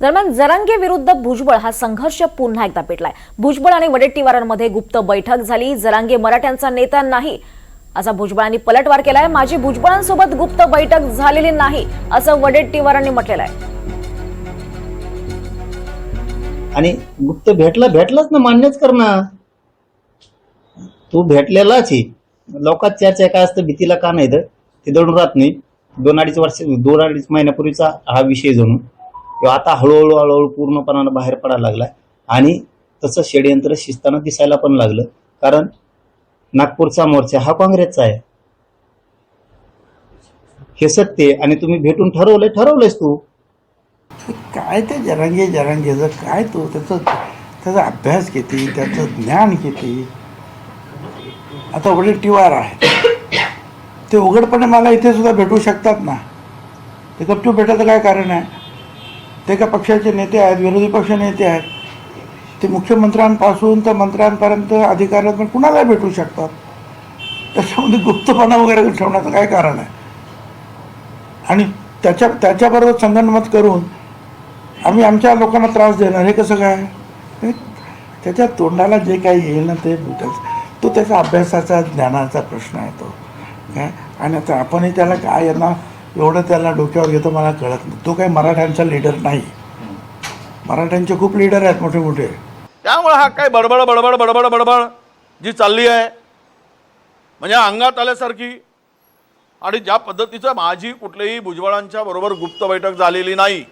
दरम्यान जरांगे विरुद्ध भुजबळ हा संघर्ष पुन्हा एकदा पेटलाय. भुजबळ आणि वडेट्टीवारांमध्ये गुप्त बैठक झाली. जरांगे मराठ्यांचा नेता नाही असा भुजबळांनी पलटवार केलाय. माझी भुजबळांसोबत गुप्त बैठक झालेली नाही असं वडेट्टीवारांनी म्हटलेलं आहे. आणि गुप्त भेटला भेटलाच ना मान्यच कर ना तू भेटलेलाच ही लोकात चर्चा काय असतं भीतीला का नाही तर ते दडून राहत नाही. दोन अडीच वर्ष दोन अडीच महिन्यापूर्वीचा हा विषय जणू किंवा आता हळूहळू हळूहळू पूर्णपणानं बाहेर पडायला लागलाय. आणि तसं षडयंत्र शिस्ताना दिसायला पण लागलं. कारण नागपूरचा मोर्चा हा काँग्रेसचा आहे. हे सत्य आणि तुम्ही भेटून ठरवलंय ठरवलंयस तू. काय ते जरांगे जरांगेचं काय तो? त्याचं त्याचा अभ्यास किती त्याचं ज्ञान किती? आता वडील टिवार आहे ते उघडपणे मला इथे सुद्धा भेटू शकतात ना? ते गपचूप भेटायचं काय कारण आहे? ते का पक्षाचे नेते आहेत विरोधी पक्ष नेते आहेत? ते मुख्यमंत्र्यांपासून तर मंत्र्यांपर्यंत अधिकाऱ्यांपर्यंत कुणाला भेटू शकतात? त्याच्यामध्ये गुप्तपणा वगैरे ठेवण्याचं काय कारण आहे? आणि त्याच्या त्याच्याबरोबर संगणमत करून आम्ही आमच्या लोकांना त्रास देणार हे कसं काय? त्याच्या तोंडाला जे काही येईल ना ते त्याच- तो त्याचा अभ्यासाचा ज्ञानाचा प्रश्न आहे तो. काय? आणि आता आपणही त्याला काय यांना एवढं त्याला डोक्यावर घेतो मला कळत नाही. तो काही मराठ्यांचा लीडर नाही. मराठ्यांचे खूप लीडर आहेत मोठे मोठे. त्यामुळे हा काय बडबड बडबड बडबड बडबड जी चालली आहे. म्हणजे अंगात आल्यासारखी. आणि ज्या पद्धतीचं माझी कुठल्याही भुजबळांच्या बरोबर गुप्त बैठक झालेली नाही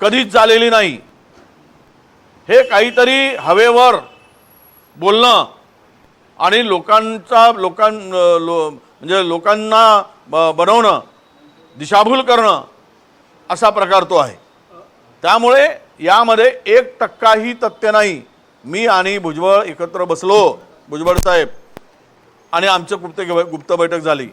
कधीच झालेली नाही हे काहीतरी हवेवर बोलणं आणि लोकांचा लोकां लो म्हणजे लोकांना ब बनवणं दिशाभूल करणं असा प्रकार तो आहे. त्यामुळे यामध्ये एक टक्काही तथ्य नाही. मी आणि भुजबळ एकत्र बसलो भुजबळ साहेब. आणि आमचं गुप्त गुप्त बैठक झाली.